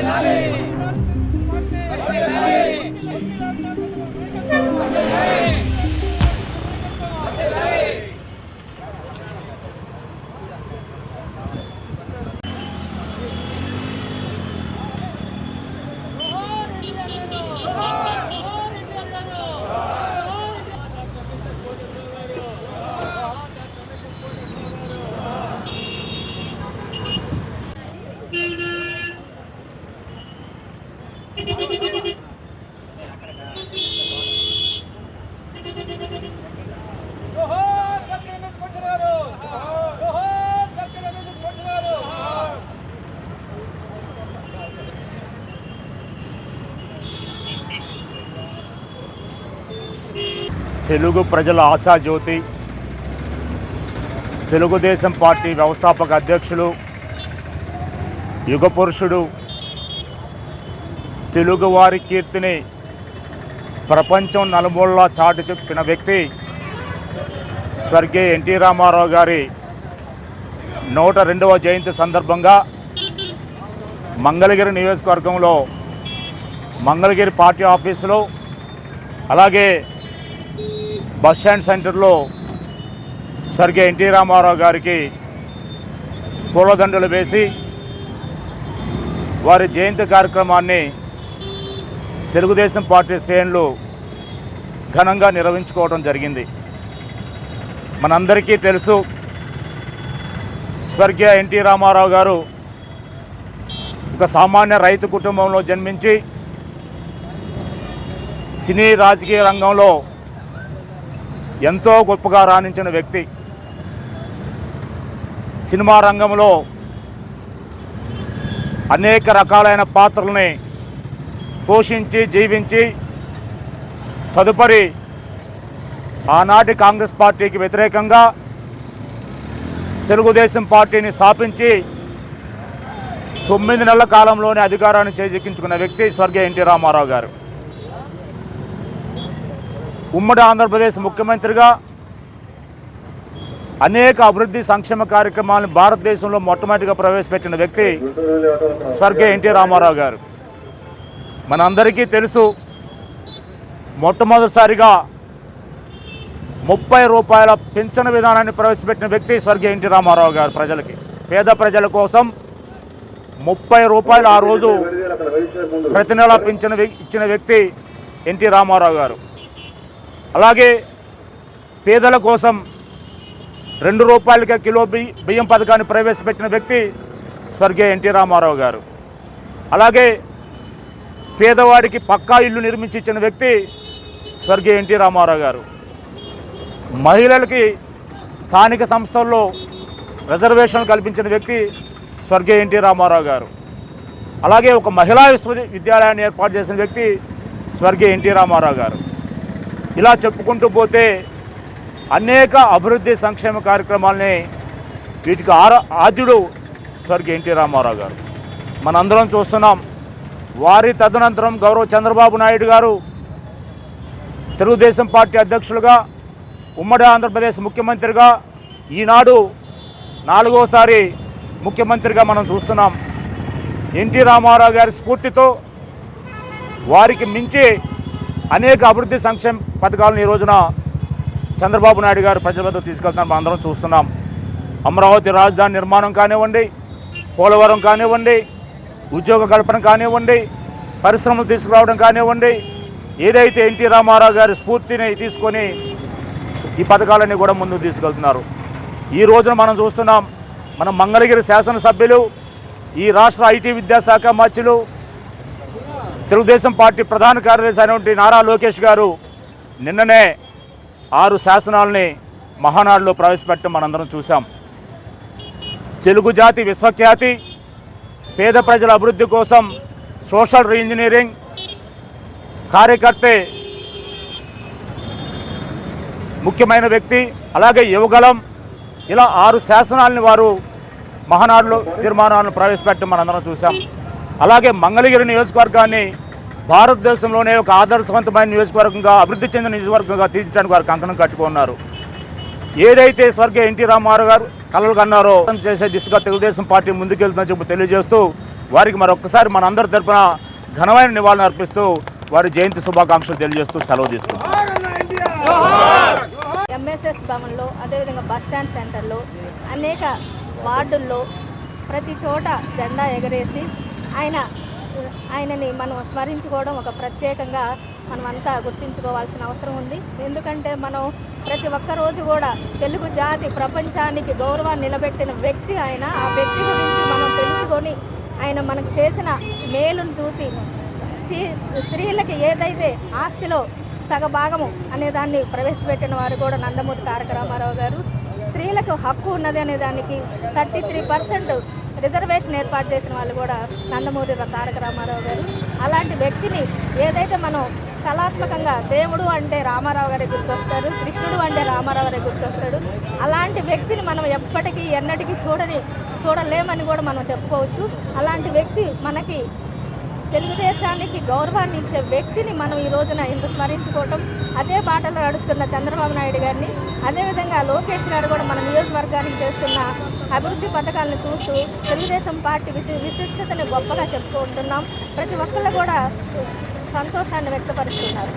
Hey! Telugu ప్రజల ఆశాజ్యోతి Telugu Desam party వ్యవస్థాపక అధ్యక్షులు యుగ పురుషుడు తెలుగువారి కీర్తిని ప్రపంచం నలుమూలలా చాటి చెప్పిన వ్యక్తి స్వర్గీయ ఎన్టీ రామారావు గారి నూట రెండవ జయంతి సందర్భంగా మంగళగిరి నియోజకవర్గంలో మంగళగిరి పార్టీ ఆఫీసులో అలాగే బస్ స్టాండ్ సెంటర్లో స్వర్గీయ ఎన్టీ రామారావు గారికి పూలదండలు వేసి వారి జయంతి కార్యక్రమాన్ని తెలుగుదేశం పార్టీ శ్రేణులు ఘనంగా నిర్వహించుకోవడం జరిగింది. మనందరికీ తెలుసు స్వర్గీయ ఎన్టీ రామారావు గారు ఒక సామాన్య రైతు కుటుంబంలో జన్మించి సినీ రాజకీయ రంగంలో ఎంతో గొప్పగా రాణించిన వ్యక్తి. సినిమా రంగంలో అనేక రకాలైన పాత్రల్ని పోషించి జీవించి తదుపరి ఆనాటి కాంగ్రెస్ పార్టీకి వ్యతిరేకంగా తెలుగుదేశం పార్టీని స్థాపించి తొమ్మిది నెలల కాలంలోనే అధికారాన్ని చేజిక్కించుకున్న వ్యక్తి స్వర్గీయ ఎన్టీ రామారావు గారు. ఉమ్మడి ఆంధ్రప్రదేశ్ ముఖ్యమంత్రిగా అనేక అభివృద్ధి సంక్షేమ కార్యక్రమాలను భారతదేశంలో మొట్టమొదటిగా ప్రవేశపెట్టిన వ్యక్తి స్వర్గీయ ఎన్టీ రామారావు గారు. మనందరికీ తెలుసు మొట్టమొదటిసారిగా ముప్పై రూపాయల పింఛన విధానాన్ని ప్రవేశపెట్టిన వ్యక్తి స్వర్గీయ ఎన్టీ రామారావు గారు ప్రజలకి. పేద ప్రజల కోసం ముప్పై రూపాయలు ఆ రోజు ప్రతి నెల పింఛన ఇచ్చిన వ్యక్తి ఎన్టీ రామారావు గారు. అలాగే పేదల కోసం రెండు రూపాయలకే కిలో బియ్య బియ్యం పథకాన్ని ప్రవేశపెట్టిన వ్యక్తి స్వర్గీయ ఎన్టీ రామారావు గారు. అలాగే పేదవాడికి పక్కా ఇల్లు నిర్మించి ఇచ్చిన వ్యక్తి స్వర్గీయ ఎన్టీ రామారావు గారు. మహిళలకి స్థానిక సంస్థల్లో రిజర్వేషన్ కల్పించిన వ్యక్తి స్వర్గీయ ఎన్టీ రామారావు గారు. అలాగే ఒక మహిళా విశ్వవిద్యాలయాన్ని ఏర్పాటు చేసిన వ్యక్తి స్వర్గీయ ఎన్టీ రామారావు గారు. ఇలా చెప్పుకుంటూ పోతే అనేక అభివృద్ధి సంక్షేమ కార్యక్రమాల్ని వీటికి ఆర ఆద్యుడు స్వర్గీయ ఎన్టీ రామారావు గారు. మనందరం చూస్తున్నాం. వారి తదనంతరం గౌరవ చంద్రబాబు నాయుడు గారు తెలుగుదేశం పార్టీ అధ్యక్షులుగా ఉమ్మడి ఆంధ్రప్రదేశ్ ముఖ్యమంత్రిగా ఈనాడు నాలుగోసారి ముఖ్యమంత్రిగా మనం చూస్తున్నాం. ఎన్టీ రామారావు గారి స్ఫూర్తితో వారికి మించి అనేక అభివృద్ధి సంక్షేమ పథకాలను ఈ రోజున చంద్రబాబు నాయుడు గారు ప్రజల వద్ద తీసుకెళ్తున్నారు. మనం అందరం చూస్తున్నాం. అమరావతి రాజధాని నిర్మాణం కానివ్వండి పోలవరం కానివ్వండి ఉద్యోగ కల్పన కానివ్వండి పరిశ్రమలు తీసుకురావడం కానివ్వండి ఏదైతే ఎన్టీ రామారావు గారి స్ఫూర్తిని తీసుకొని ఈ పథకాలన్నీ కూడా ముందుకు తీసుకెళ్తున్నారు. ఈ రోజున మనం చూస్తున్నాం మన మంగళగిరి శాసనసభ్యులు ఈ రాష్ట్ర ఐటీ విద్యాశాఖ మంత్రులు తెలుగుదేశం పార్టీ ప్రధాన కార్యదర్శి అయినటువంటి నారా లోకేష్ గారు నిన్ననే ఆరు శాసనాలని మహానాడులో ప్రవేశపెట్టడం మనందరం చూసాం తెలుగు జాతి విశ్వఖ్యాతి పేద ప్రజల అభివృద్ధి కోసం సోషల్ రీఇంజనీరింగ్ కార్యకర్తే ముఖ్యమైన వ్యక్తి అలాగే యువగలం ఇలా ఆరు శాసనాలని వారు మహానాడులో తీర్మానాలను ప్రవేశపెట్టడం మనందరం చూసాం అలాగే మంగళగిరి నియోజకవర్గాన్ని భారతదేశంలోనే ఒక ఆదర్శవంతమైన నియోజకవర్గంగా అభివృద్ధి చెందిన నియోజకవర్గంగా తీర్చడానికి వారు కంకణం కట్టుకున్నారు. ఏదైతే స్వర్గీయ ఎన్టీ రామారావు గారు కలలు కన్నారో చేసే దిశగా తెలుగుదేశం పార్టీ ముందుకెళ్తుందని చెప్పి తెలియజేస్తూ వారికి మరొకసారి మనందరి తరఫున ఘనమైన నివాళులు అర్పిస్తూ వారి జయంతి శుభాకాంక్షలు తెలియజేస్తూ సెలవు తీసుకుంటాం ఎంఎస్ఎస్ భవన్లో అదేవిధంగా బస్టాండ్ సెంటర్లో అనేక వార్డుల్లో ప్రతి చోట జెండా ఎగరేసి ఆయన ఆయనని మనం స్మరించుకోవడం ఒక ప్రత్యేకంగా మనం అంతా గుర్తించుకోవాల్సిన అవసరం ఉంది. ఎందుకంటే మనం ప్రతి ఒక్క రోజు కూడా తెలుగు జాతి ప్రపంచానికి గౌరవాన్ని నిలబెట్టిన వ్యక్తి ఆయన. ఆ వ్యక్తి గురించి మనం తెలుసుకొని ఆయన మనకు చేసిన మేలును చూసి స్త్రీ- స్త్రీలకి ఏదైతే ఆస్తిలో సగభాగము అనే దాన్ని ప్రవేశపెట్టిన వారు కూడా నందమూరి తారక రామారావు గారు. స్త్రీలకు హక్కు ఉన్నది అనే దానికి థర్టీ త్రీ పర్సెంట్ రిజర్వేషన్ ఏర్పాటు చేసిన వాళ్ళు కూడా నందమూరి తారక రామారావు గారు. అలాంటి వ్యక్తిని ఏదైతే మనం కళాత్మకంగా దేవుడు అంటే రామారావు గారి గుర్తొస్తారు కృష్ణుడు అంటే రామారావు గారి గుర్తొస్తాడు అలాంటి వ్యక్తిని మనం ఎప్పటికీ ఎన్నటికీ చూడని చూడలేమని కూడా మనం చెప్పుకోవచ్చు. అలాంటి వ్యక్తి మనకి తెలుగుదేశానికి గౌరవాన్ని ఇచ్చే వ్యక్తిని మనం ఈ రోజున ఇంత స్మరించుకోవటం అదే బాటలో నడుస్తున్న చంద్రబాబు నాయుడు గారిని అదేవిధంగా లోకేష్ గారు కూడా మన నియోజకవర్గానికి చేస్తున్న అభివృద్ధి పథకాలను చూస్తూ తెలుగుదేశం పార్టీ విశిష్టతను గొప్పగా గొప్పగా చెప్పుకుంటున్నాం ప్రతి ఒక్కళ్ళు కూడా సంతోషాన్ని వ్యక్తపరుస్తున్నారు.